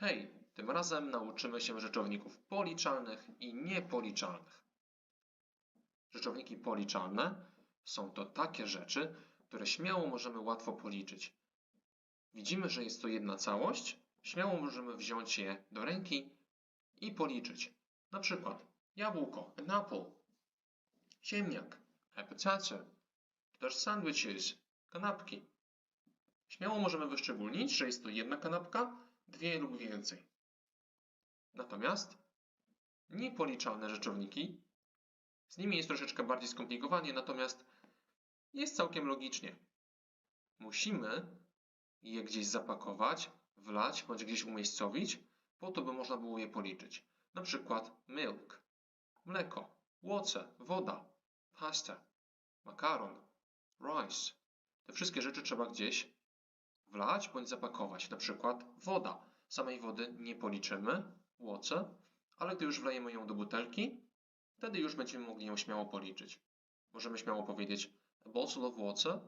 Hej, tym razem nauczymy się rzeczowników policzalnych i niepoliczalnych. Rzeczowniki policzalne są to takie rzeczy, które śmiało możemy łatwo policzyć. Widzimy, że jest to jedna całość, śmiało możemy wziąć je do ręki i policzyć. Na przykład jabłko, an apple, ziemniak, a potato, czy też sandwiches, kanapki. Śmiało możemy wyszczególnić, że jest to jedna kanapka, dwie lub więcej. Natomiast niepoliczalne rzeczowniki, z nimi jest troszeczkę bardziej skomplikowanie, natomiast jest całkiem logicznie. Musimy je gdzieś zapakować, wlać bądź gdzieś umiejscowić, po to, by można było je policzyć. Na przykład milk, mleko, łoce, woda, pasta, makaron, rice. Te wszystkie rzeczy trzeba gdzieś wlać bądź zapakować. Na przykład woda. Samej wody nie policzymy, łoce, ale gdy już wlejemy ją do butelki, wtedy już będziemy mogli ją śmiało policzyć. Możemy śmiało powiedzieć a bottle of water,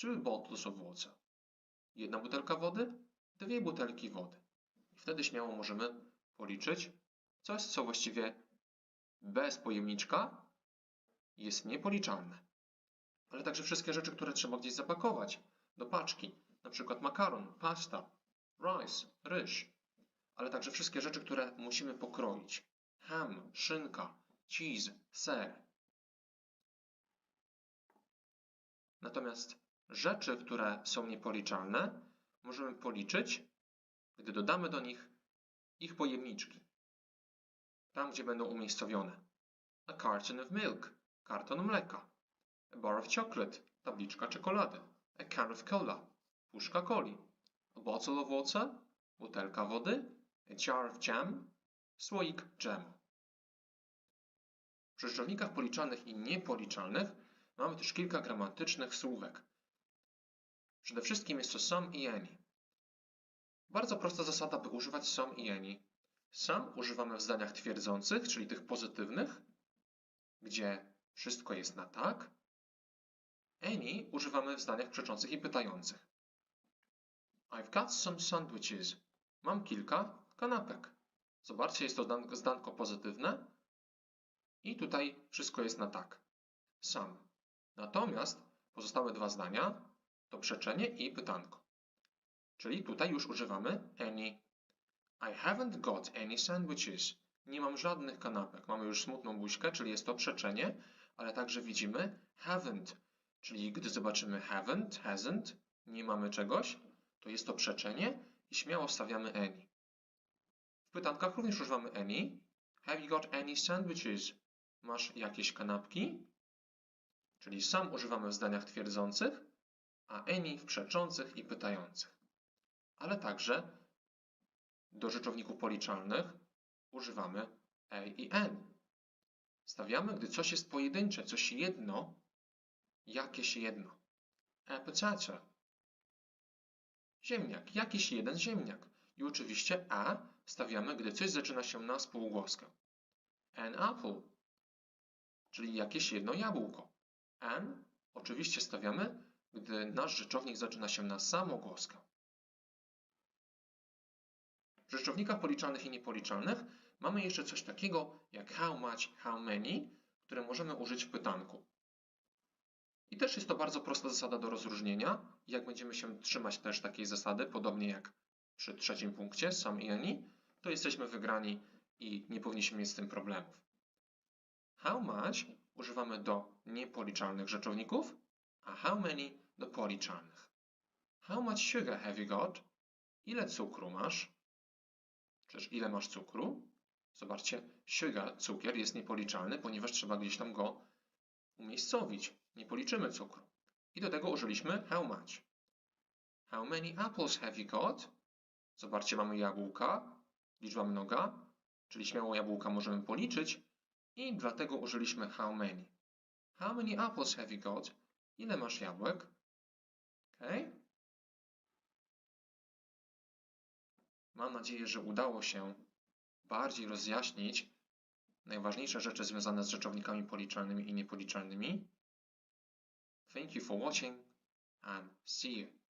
two bottles of water. Jedna butelka wody, dwie butelki wody. I wtedy śmiało możemy policzyć coś, co właściwie bez pojemniczka jest niepoliczalne. Ale także wszystkie rzeczy, które trzeba gdzieś zapakować do paczki, na przykład makaron, pasta, rice, ryż, ale także wszystkie rzeczy, które musimy pokroić. Ham, szynka, cheese, ser. Natomiast rzeczy, które są niepoliczalne, możemy policzyć, gdy dodamy do nich ich pojemniczki. Tam, gdzie będą umiejscowione. A carton of milk, karton mleka. A bar of chocolate, tabliczka czekolady. A can of cola, puszka coli. Bottle of water, butelka wody. A jar of jam, słoik dżemu. W rzeczownikach policzalnych i niepoliczalnych mamy też kilka gramatycznych słówek. Przede wszystkim jest to some i any. Bardzo prosta zasada, by używać some i any. Some używamy w zdaniach twierdzących, czyli tych pozytywnych, gdzie wszystko jest na tak. Any używamy w zdaniach przeczących i pytających. I've got some sandwiches. Mam kilka kanapek. Zobaczcie, jest to zdanko pozytywne i tutaj wszystko jest na tak. Some. Natomiast pozostałe dwa zdania to przeczenie i pytanko. Czyli tutaj już używamy any. I haven't got any sandwiches. Nie mam żadnych kanapek. Mamy już smutną buźkę, czyli jest to przeczenie, ale także widzimy haven't, czyli gdy zobaczymy haven't, hasn't, nie mamy czegoś, to jest to przeczenie i śmiało stawiamy any. W pytankach również używamy any. Have you got any sandwiches? Masz jakieś kanapki? Czyli sam używamy w zdaniach twierdzących, a any w przeczących i pytających. Ale także do rzeczowników policzalnych używamy a i n. Stawiamy, gdy coś jest pojedyncze, coś jedno, jakieś jedno. A potato. Ziemniak, jakiś jeden ziemniak. I oczywiście a stawiamy, gdy coś zaczyna się na spółgłoskę. An apple, czyli jakieś jedno jabłko. An oczywiście stawiamy, gdy nasz rzeczownik zaczyna się na samogłoskę. W rzeczownikach policzalnych i niepoliczalnych mamy jeszcze coś takiego jak how much, how many, które możemy użyć w pytanku. I też jest to bardzo prosta zasada do rozróżnienia. Jak będziemy się trzymać też takiej zasady, podobnie jak przy trzecim punkcie, some i any, to jesteśmy wygrani i nie powinniśmy mieć z tym problemów. How much używamy do niepoliczalnych rzeczowników, a how many do policzalnych. How much sugar have you got? Ile cukru masz? Czyż ile masz cukru? Zobaczcie, sugar, cukier jest niepoliczalny, ponieważ trzeba gdzieś tam go umiejscowić. Nie policzymy cukru. I do tego użyliśmy how much. How many apples have you got? Zobaczcie, mamy jabłka, liczba mnoga, czyli śmiało jabłka możemy policzyć i dlatego użyliśmy how many. How many apples have you got? Ile masz jabłek? Ok? Mam nadzieję, że udało się bardziej rozjaśnić najważniejsze rzeczy związane z rzeczownikami policzalnymi i niepoliczalnymi. Thank you for watching and see you.